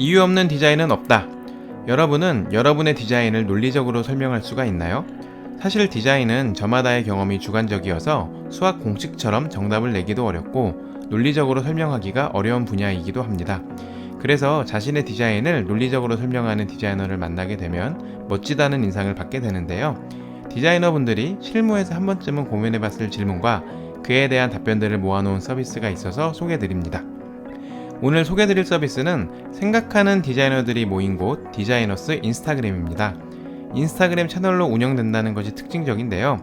이유 없는 디자인은 없다. 여러분은 여러분의 디자인을 논리적으로 설명할 수가 있나요? 사실 디자인은 저마다의 경험이 주관적이어서 수학 공식처럼 정답을 내기도 어렵고 논리적으로 설명하기가 어려운 분야이기도 합니다. 그래서 자신의 디자인을 논리적으로 설명하는 디자이너를 만나게 되면 멋지다는 인상을 받게 되는데요. 디자이너분들이 실무에서 한 번쯤은 고민해 봤을 질문과 그에 대한 답변들을 모아놓은 서비스가 있어서 소개드립니다. 오늘 소개드릴 서비스는 생각하는 디자이너들이 모인 곳 디자이너스 인스타그램입니다. 인스타그램 채널로 운영된다는 것이 특징적인데요.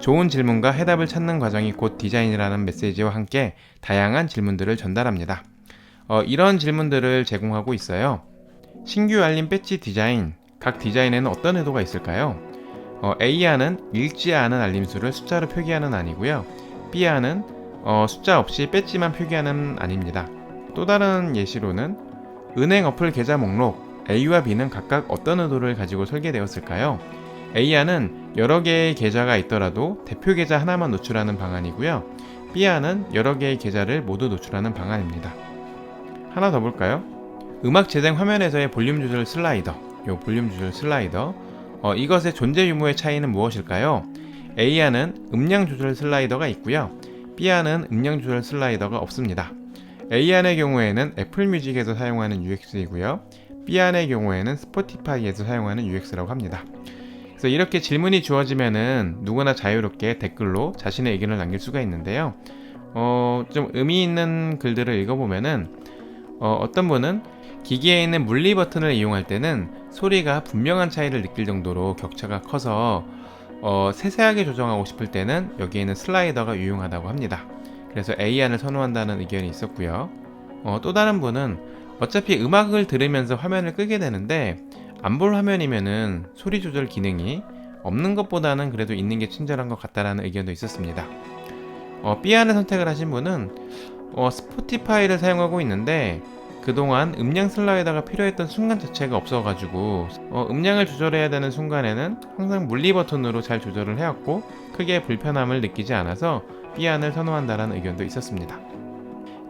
좋은 질문과 해답을 찾는 과정이 곧 디자인이라는 메시지와 함께 다양한 질문들을 전달합니다. 어, 이런 질문들을 제공하고 있어요. 신규 알림 배지 디자인, 각 디자인에는 어떤 의도가 있을까요? 어, A안은 읽지 않은 알림수를 숫자로 표기하는 아니고요. B안은 어, 숫자 없이 배지만 표기하는 아닙니다. 또 다른 예시로는 은행 어플 계좌 목록 A와 B는 각각 어떤 의도를 가지고 설계되었을까요? A안은 여러 개의 계좌가 있더라도 대표 계좌 하나만 노출하는 방안이고요. B안은 여러 개의 계좌를 모두 노출하는 방안입니다. 하나 더 볼까요? 음악 재생 화면에서의 볼륨 조절 슬라이더, 요 볼륨 조절 슬라이더. 어, 이것의 존재 유무의 차이는 무엇일까요? A안은 음량 조절 슬라이더가 있고요. B안은 음량 조절 슬라이더가 없습니다. A안의 경우에는 애플 뮤직에서 사용하는 UX이고요. B안의 경우에는 스포티파이에서 사용하는 UX라고 합니다. 그래서 이렇게 질문이 주어지면은 누구나 자유롭게 댓글로 자신의 의견을 남길 수가 있는데요. 어, 좀 의미 있는 글들을 읽어보면은 어, 어떤 분은 기기에 있는 물리 버튼을 이용할 때는 소리가 분명한 차이를 느낄 정도로 격차가 커서 어, 세세하게 조정하고 싶을 때는 여기에 있는 슬라이더가 유용하다고 합니다. 그래서 A안을 선호한다는 의견이 있었고요. 어, 또 다른 분은 어차피 음악을 들으면서 화면을 끄게 되는데 안 볼 화면이면은 소리 조절 기능이 없는 것보다는 그래도 있는 게 친절한 것 같다라는 의견도 있었습니다. 어, B안을 선택을 하신 분은 어, 스포티파이를 사용하고 있는데 그동안 음량 슬라이더가 필요했던 순간 자체가 없어가지고 어, 음량을 조절해야 되는 순간에는 항상 물리 버튼으로 잘 조절을 해왔고 크게 불편함을 느끼지 않아서 B안을 선호한다라는 의견도 있었습니다.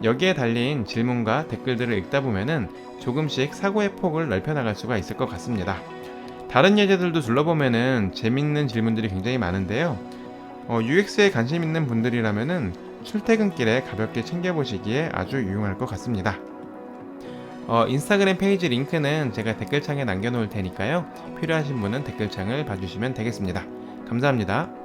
여기에 달린 질문과 댓글들을 읽다 보면은 조금씩 사고의 폭을 넓혀나갈 수가 있을 것 같습니다. 다른 예제들도 둘러보면은 재밌는 질문들이 굉장히 많은데요. 어, UX에 관심 있는 분들이라면은 출퇴근길에 가볍게 챙겨보시기에 아주 유용할 것 같습니다. 어, 인스타그램 페이지 링크는 제가 댓글창에 남겨놓을 테니까요. 필요하신 분은 댓글창을 봐주시면 되겠습니다. 감사합니다.